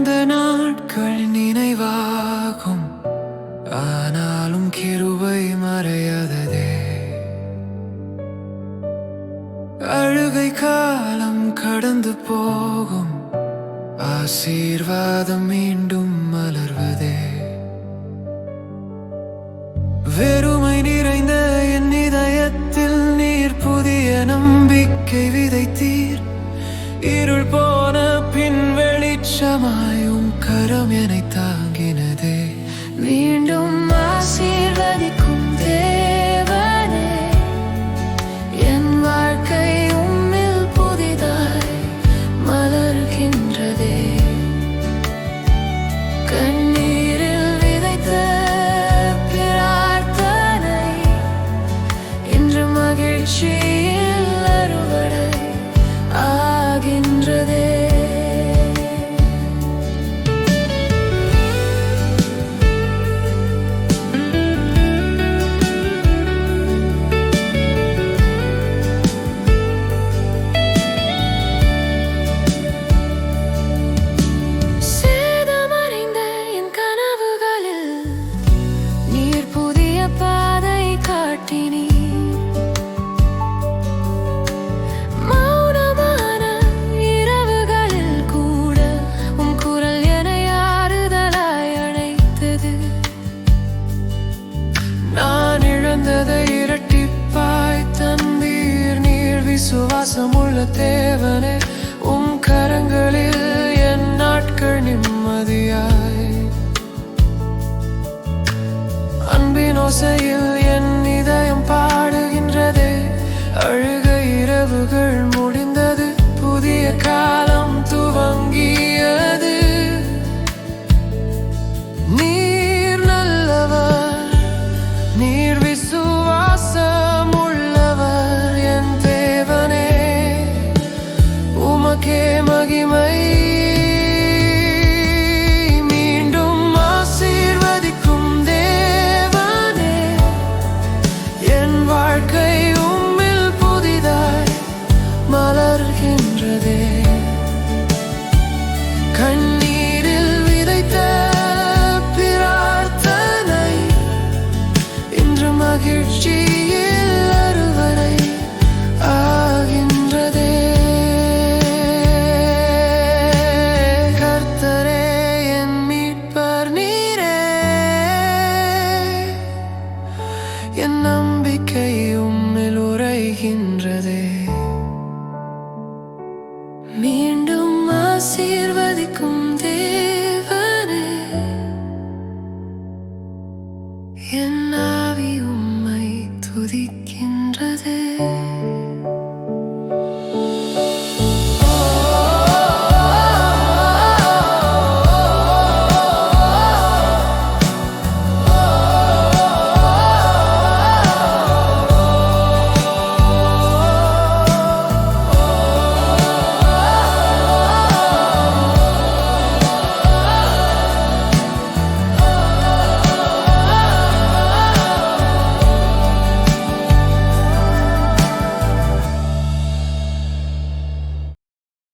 கடந்த நாட்கள் நினைவாகும். ஆனாலும் கிருவை மறையாததே. அழுகை காலம் கடந்து போகும். ஆசீர்வாதம் மீண்டும் மலர்வதே. வெறுமை நிறைந்த என் இதயத்தில் நீர் புதிய நம்பிக்கை விதைத்தீர். மரம் எனைத்தார் உலக தேவனே உம் கரங்களில் என் நாட்கள் நிம்மதியாய். அன்பின் ஓசையில் ஆசீர்வதிக்கும் தேவனே. என் ஆவி உம்மை துதிக்கின்றதே.